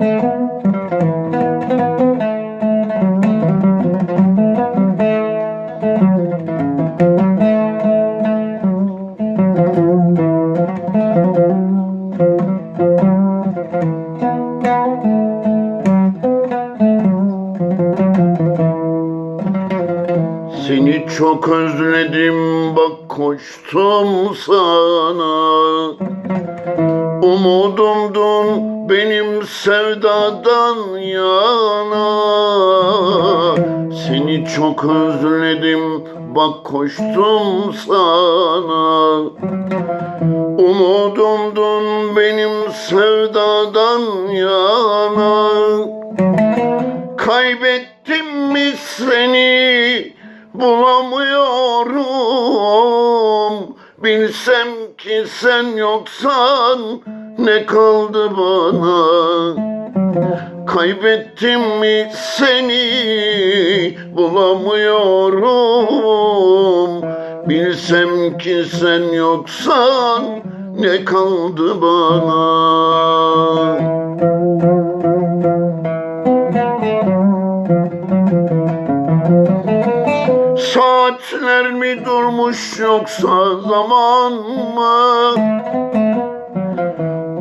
Seni çok özledim bak koştum sana. Umudumdun benim sevdadan yana. Seni çok özledim bak koştum sana. Umudumdun benim sevdadan yana. Kaybettim mi seni? Bulamıyorum. Bilsem ki sen yoksan ne kaldı bana? Kaybettim mi seni? Bulamıyorum. Bilsem ki sen yoksan ne kaldı bana? Saatler mi durmuş yoksa zaman mı?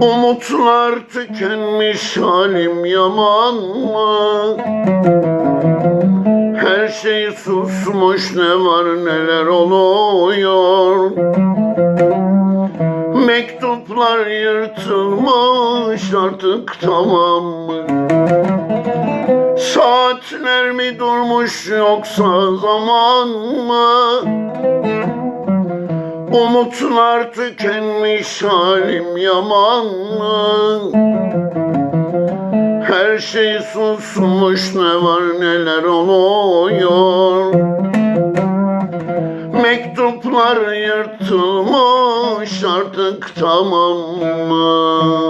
Umutlar tükenmiş halim yaman mı? Her şey susmuş ne var neler oluyor Mektuplar yırtılmış artık tamam mı? Saatler mi durmuş yoksa zaman mı? Umutlar tükenmiş halim yaman? Her şey susmuş ne var neler oluyor Mektuplar yırtılmış artık tamam mı?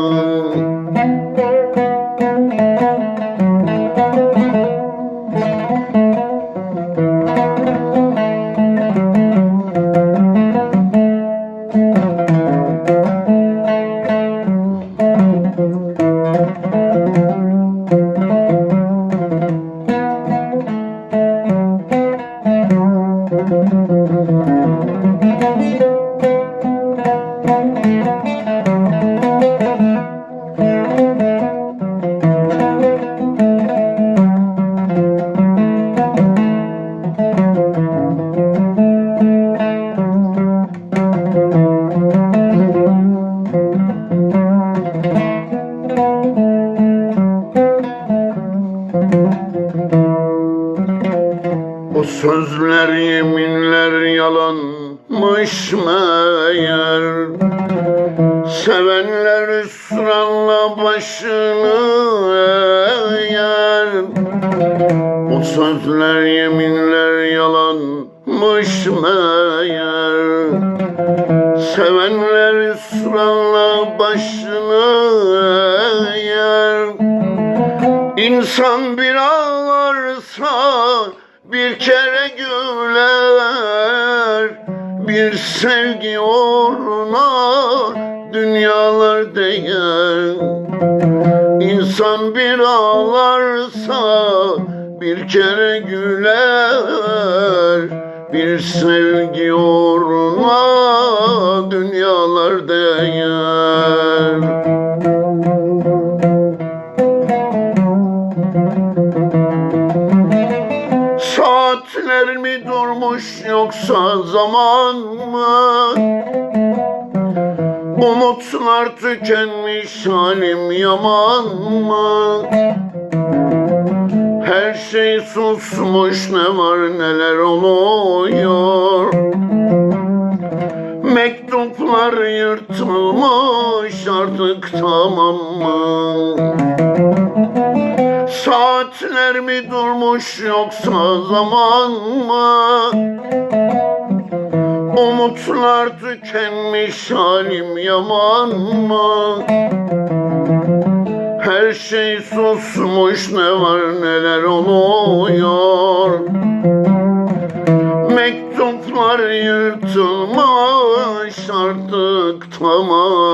O yeminler yalanmış meğer. Sevenler hüsranla başını eğer. O sözler yeminler yalanmış meğer. Sevenler hüsranla başını eğer. İnsan bir ağlarsa bir kere güler Bir sevgi uğruna dünyalar değer. İnsan bir ağlarsa bir kere güler Bir sevgi uğruna dünyalar değer mı? Umutlar tükenmiş halim yaman mı? Her şey susmuş ne var neler oluyor Mektuplar yırtılmış artık tamam mı? Saatler mi durmuş yoksa zaman mı? Umutlar tükenmiş halim yaman mı? Her şey susmuş ne var neler oluyor Mektuplar yırtılmış artık tamam?